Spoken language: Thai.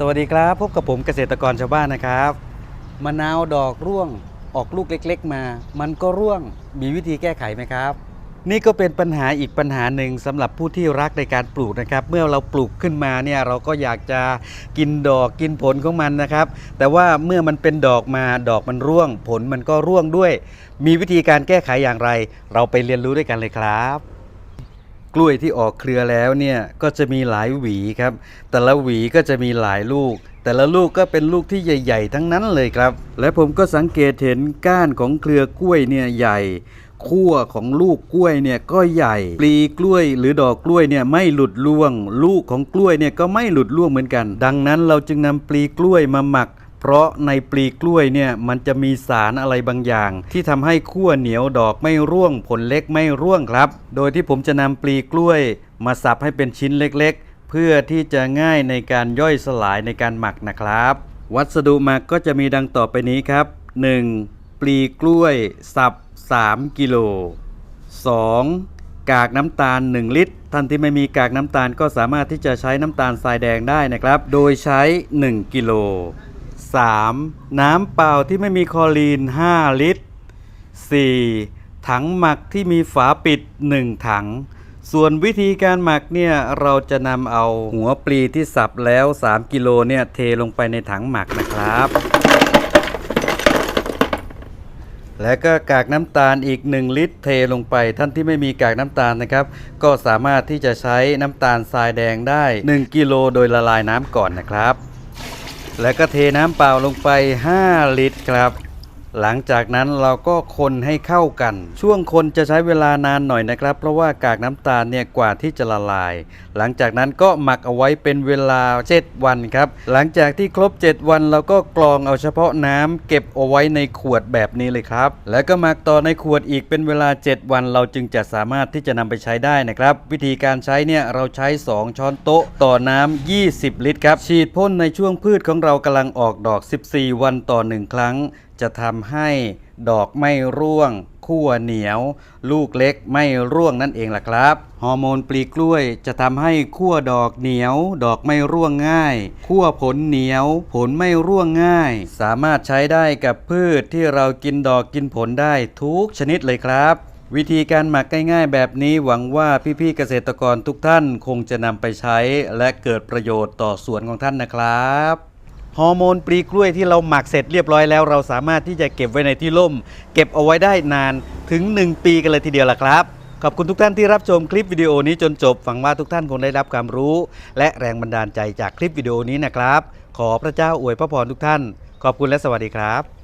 สวัสดีครับ พบกับผมเกษตรกรชาวบ้านนะครับมะนาวดอกร่วงออกลูกเล็ก ๆ มา มันก็ร่วงมีวิธีแก้ไขไหมครับ นี่ก็เป็นปัญหาอีกปัญหาหนึ่งสำหรับผู้ที่รักในการปลูกนะครับ เมื่อเราปลูกขึ้นมาเนี่ยเราก็อยากจะกินดอกกินผลของมันนะครับ แต่ว่าเมื่อมันเป็นดอกมาดอกมันร่วง ผลมันก็ร่วงด้วย มีวิธีการแก้ไขอย่างไร เราไปเรียนรู้ด้วยกันเลยครับ กล้วยที่ออกเครือแล้วเนี่ยก็จะมีหลายหวีครับ แต่ละหวีก็จะมีหลายลูก แต่ละลูกก็เป็นลูกที่ใหญ่ ๆ ทั้งนั้นเลยครับ และผมก็สังเกตเห็นก้านของเครือกล้วยเนี่ยใหญ่ขั้วของลูกกล้วยเนี่ยก็ใหญ่ ปลีกล้วยหรือดอกกล้วยเนี่ยไม่หลุดร่วง ลูกของกล้วยเนี่ยก็ไม่หลุดร่วงเหมือนกัน ดังนั้นเราจึงนำปลีกล้วยมาหมัก เพราะในปลีกล้วยเนี่ยมันจะมีสารอะไรบางอย่าง ที่ทำให้ขั้วเหนียวดอกไม่ร่วงผลเล็กไม่ร่วงครับ โดยที่ผมจะนำปลีกล้วย มาสับให้เป็นชิ้นเล็กๆ เพื่อที่จะง่ายในการย่อยสลายในการหมักนะครับ วัสดุหมักก็จะมีดังต่อไปนี้ครับ 1. ปลีกล้วย สับ 3 กิโล 2. กากน้ำตาล 1 ลิตร ท่านที่ไม่มีกากน้ำตาลก็สามารถที่จะใช้น้ำตาลทรายแดงได้นะครับ โดยใช้ 1 กิโล 3. น้ำเปล่าที่ไม่มีคลอรีน 5 ลิตร 4. ถังหมักที่มีฝาปิด 1 ถัง ส่วนวิธีการหมักเนี่ยเราจะนำเอาหัวปลีที่สับแล้ว 3 กิโลเนี่ยเทลงไปในถังหมักนะครับ และก็กากน้ำตาลอีก 1 ลิตรเทลงไป ท่านที่ไม่มีกากน้ำตาลนะครับ ก็สามารถที่จะใช้น้ำตาลทรายแดงได้ 1 กิโลโดยละลายน้ำก่อนนะครับ แล้วก็เทน้ำเปล่าลงไป 5 ลิตรครับ หลังจากนั้นเราก็คนให้เข้ากัน ช่วงคนจะใช้เวลานานหน่อยนะครับ เพราะว่ากากน้ำตาลเนี่ยกว่าที่จะละลาย หลังจากนั้นก็หมักเอาไว้เป็นเวลา 7 วันครับ หลังจากที่ครบ 7 วันเราก็กรองเอาเฉพาะน้ำเก็บเอาไว้ในขวดแบบนี้เลยครับ แล้วก็หมักต่อในขวดอีกเป็นเวลา 7 วัน เราจึงจะสามารถที่จะนำไปใช้ได้นะครับ วิธีการใช้เนี่ยเราใช้ 2 ช้อนโต๊ะต่อน้ำ20 ลิตรครับฉีดพ่นในช่วงพืชของเรากำลังออกดอก 14 วันต่อ 1 ครั้ง จะทำให้ดอกไม่ร่วงขั้วเหนียว ลูกเล็กไม่ร่วงนั่นเองล่ะครับ ฮอร์โมนปลีกล้วยจะทำให้ขั้วดอกเหนียว ดอกไม่ร่วงง่ายขั้วผลเหนียว ผลไม่ร่วงง่าย สามารถใช้ได้กับพืชที่เรากินดอกกินผลได้ทุกชนิดเลยครับวิธีการหมักง่ายๆแบบนี้หวังว่าพี่ๆเกษตรกรทุกท่านคงจะนำไปใช้ และเกิดประโยชน์ต่อสวนของท่านนะครับ ฮอร์โมนปลีกล้วยที่เราหมักเสร็จเรียบร้อยแล้ว เราสามารถที่จะเก็บไว้ในที่ร่ม เก็บเอาไว้ได้นานถึง 1 ปีกันเลยทีเดียวล่ะครับ ขอบคุณทุกท่านที่รับชมคลิปวิดีโอนี้จนจบหวังว่าทุกท่านคงได้รับความรู้ และแรงบันดาลใจจากคลิปวิดีโอนี้นะครับ ขอพระเจ้าอวยพระพรทุกท่าน ขอบคุณและสวัสดีครับ